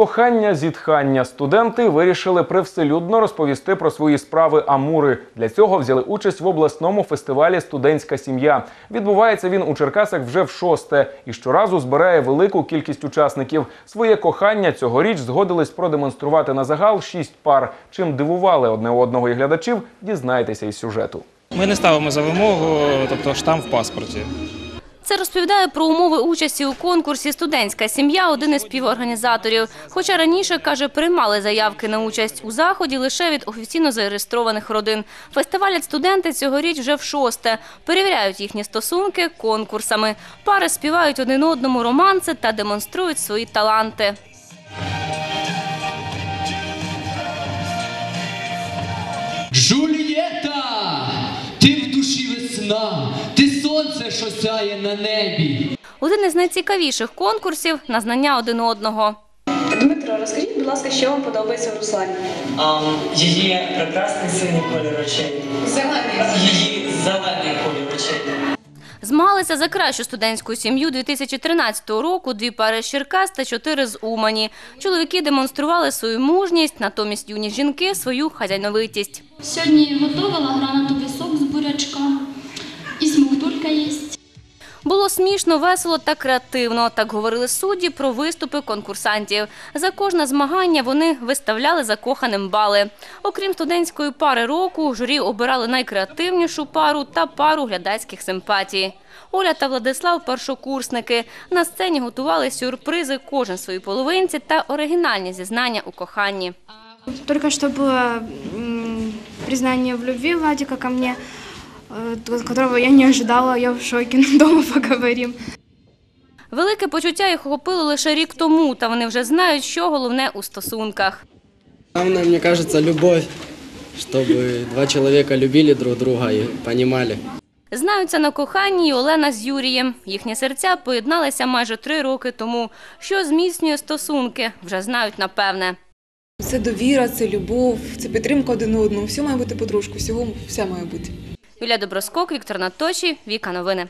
Кохання, зітхання. Студенти вирішили привселюдно розповісти про свої справи Амури. Для цього взяли участь в обласному фестивалі Студентська сім'я. Відбувається він у Черкасах вже в шосте і щоразу збирає велику кількість учасників. Своє кохання цьогоріч згодились продемонструвати на загал шість пар. Чим дивували одне одного і глядачів, дізнайтеся із сюжету. Ми не ставимо за вимогу, тобто штамп в паспорті. Це розповідає про умови участі у конкурсі Студентська сім'я один із співорганізаторів. Хоча раніше каже, приймали заявки на участь у заході лише від офіційно зареєстрованих родин. Фестивалять студенти цьогоріч вже в шосте. Перевіряють їхні стосунки конкурсами. Пари співають один одному романси та демонструють свої таланти. Джульєта, ти в душі весна, сонце, що сяє на небі. Один із найцікавіших конкурсів на знання один одного. Дмитро, розкажіть, будь ласка, що вам подобається в Руслані? Її прекрасний синій колір очей. Зелений. Її зелений колір очей. Змагалися за кращу студентську сім'ю 2013 року дві пари з Черкас та чотири з Умані. Чоловіки демонстрували свою мужність, натомість юні жінки – свою хазяйновитість. Сьогодні готувала гранатовий Було смішно, весело та креативно. Так говорили судді про виступи конкурсантів. За кожне змагання вони виставляли закоханим бали. Окрім студентської пари року, журі обирали найкреативнішу пару та пару глядацьких симпатій. Оля та Владислав – першокурсники. На сцені готували сюрпризи кожен своїй половинці та оригінальні зізнання у коханні. Только что было м, признание в любви Владика ко то- которого я не ожидала, я в шоке, но дома поговорим. Велике почуття їх охопило лише рік тому, та вони вже знають, що головне у стосунках. Главное, мне кажется, любовь, чтобы два человека любили друг друга и понимали. Знаються на коханні і Олена з Юрієм. Їхні серця поєдналися майже три роки тому. Що зміцнює стосунки, вже знають напевне. Це довіра, це любов, це підтримка один одного. Все має бути подружку, всього все має бути. Юлія Доброскок, Віктор Наточі, Віка Новини.